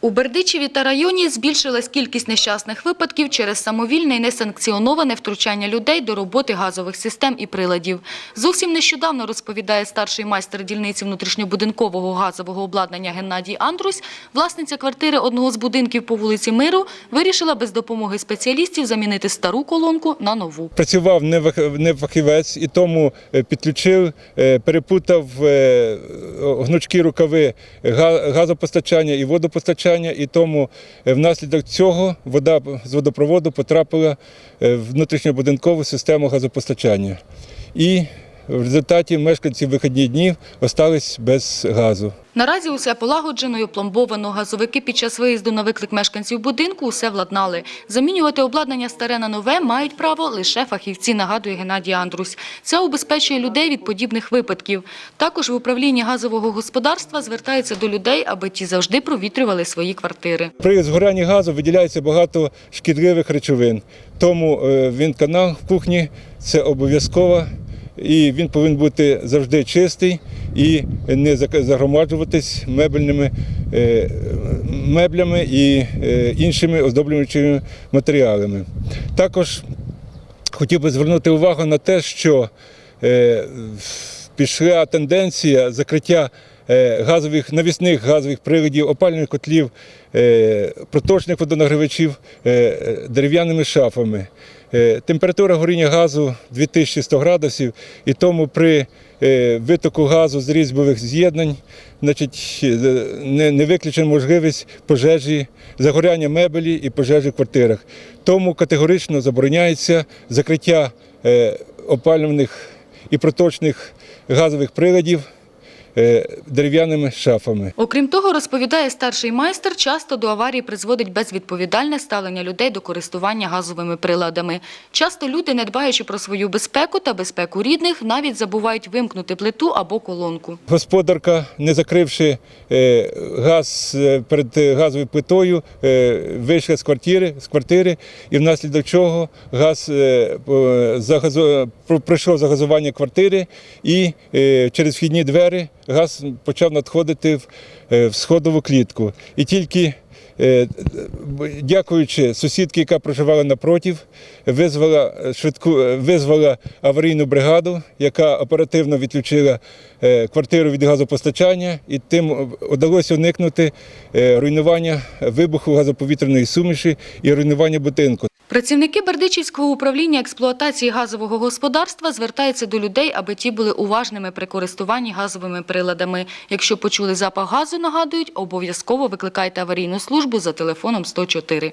У Бердичеві та районі збільшилась кількість нещасних випадків через самовільне і несанкціоноване втручання людей до роботи газових систем і приладів. Зовсім нещодавно, розповідає старший майстер дільниці внутрішньобудинкового газового обладнання Геннадій Андрусь, власниця квартири одного з будинків по вулиці Миру вирішила без допомоги спеціалістів замінити стару колонку на нову. Працював не фахівець і тому е, підключив, е, перепутав е, гнучкі рукави га- газопостачання і водопостачання, і тому е, внаслідок цього вода з водопроводу потрапила е, в внутрішньобудинкову систему газопостачання. І в результаті мешканці вихідні дні остались без газу. Наразі усе полагоджено і опломбовано. Газовики під час виїзду на виклик мешканців будинку усе владнали. Замінювати обладнання старе на нове мають право лише фахівці, нагадує Геннадій Андрусь. Це убезпечує людей від подібних випадків. Також в управлінні газового господарства звертаються до людей, аби ті завжди провітрювали свої квартири. При згоранні газу виділяється багато шкідливих речовин. Тому е, він канал в кухні це обов'язково. І він повинен бути завжди чистий і не загромаджуватись мебельними е, меблями і е, іншими оздоблюючими матеріалами. Також хотів би звернути увагу на те, що е, пішла тенденція закриття газових навісних газових приладів, опальних котлів, е, проточних водонагрівачів е, е, дерев'яними шафами. Е, Температура горіння газу 2100 градусів, і тому при е, витоку газу з різьбових з'єднань значить, е, не, не виключена можливість пожежі, загоряння мебелі і пожежі в квартирах. Тому категорично забороняється закриття е, опалюваних і проточних газових приладів е, дерев'яними шафами. Окрім того, розповідає старший майстер, часто до аварії призводить безвідповідальне ставлення людей до користування газовими приладами. Часто люди, не дбаючи про свою безпеку та безпеку рідних, навіть забувають вимкнути плиту або колонку. Господарка, не закривши е, газ е, перед е, газовою плитою, е, вийшла з квартири, з квартири, і внаслідок чого газ е, по- пройшов загазування квартири, і е, через вхідні двері газ почав надходити в, е, сходову клітку. І тільки Дякуючи сусідці, яка проживала напротив, визвала е, швидку, е, визвала аварійну бригаду, яка оперативно відключила е, квартиру від газопостачання, і тим вдалося уникнути е, руйнування вибуху газоповітряної суміші і руйнування будинку. Працівники Бердичівського управління експлуатації газового господарства звертаються до людей, аби ті були уважними при користуванні газовими приладами. Якщо почули запах газу, нагадують, обов'язково викликайте аварійну службу за телефоном 104.